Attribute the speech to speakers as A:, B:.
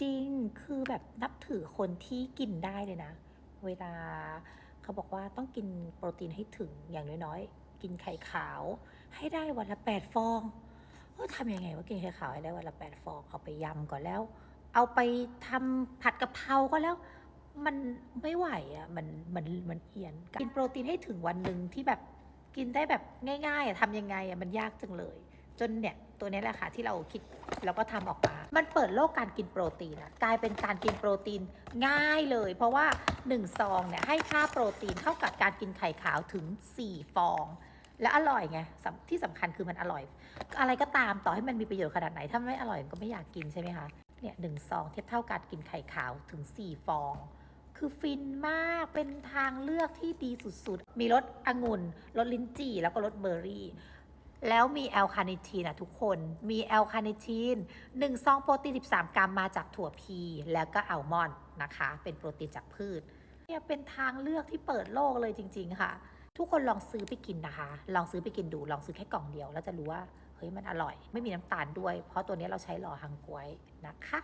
A: จริงคือแบบนับถือคนที่กินได้เลยนะ เวลาเขาบอกว่าต้องกินโปรตีนให้ถึงอย่างน้อยๆ กินไข่ขาวให้ได้วันละแปดฟองเออทำยังไงว่ากินไข่ขาวให้ได้วันละแปดฟองเอาไปยำก่อนแล้ว เอาไปทำผัดกะเพราก็แล้ว มันไม่ไหวอะมันมันมันเอียนกินโปรตีนให้ถึงวันหนึ่งที่แบบกินได้แบบง่ายๆอะทำยังไงอะมันยากจังเลย จนเนี่ยตัวนี้แหละค่ะที่เราคิดแล้วก็ทำออกมา มันเปิดโลกการกินโปรตีนอะกลายเป็นการกินโปรตีนง่ายเลย เพราะว่า1ซองเนี่ยให้ค่าโปรตีนเท่ากับการกินไข่ขาวถึง 4 ฟอง และอร่อยไงที่สำคัญคือมันอร่อย อะไรก็ตามต่อให้มันมีประโยชน์ขนาดไหน ถ้าไม่อร่อยก็ไม่อยากกินใช่ไหมคะเนี่ยหนึ่งซองเทียบเท่าการกินไข่ขาวถึง 4 ฟองคือฟินมาก เป็นทางเลือกที่ดีสุดๆ มีรสองุ่น รสลิ้นจี่ แล้วก็รสเบอร์รี่ แล้วมีแอลคาเนทีนอะทุกคน มีแอลคาเนทีน1ซองโปรตีน 13 กรัมมาจากถั่วพี แล้วก็อัลมอนด์นะคะ เป็นโปรตีนจากพืช เนี่ยเป็นทางเลือกที่เปิดโลกเลยจริง ๆ ค่ะ ทุกคนลองซื้อไปกินนะคะ ลองซื้อไปกินดู ลองซื้อแค่กล่องเดียว แล้วจะรู้ว่า เฮ้ย มันอร่อย ไม่มีน้ำตาลด้วย เพราะตัวนี้เราใช้หล่อฮังกวยนะคะ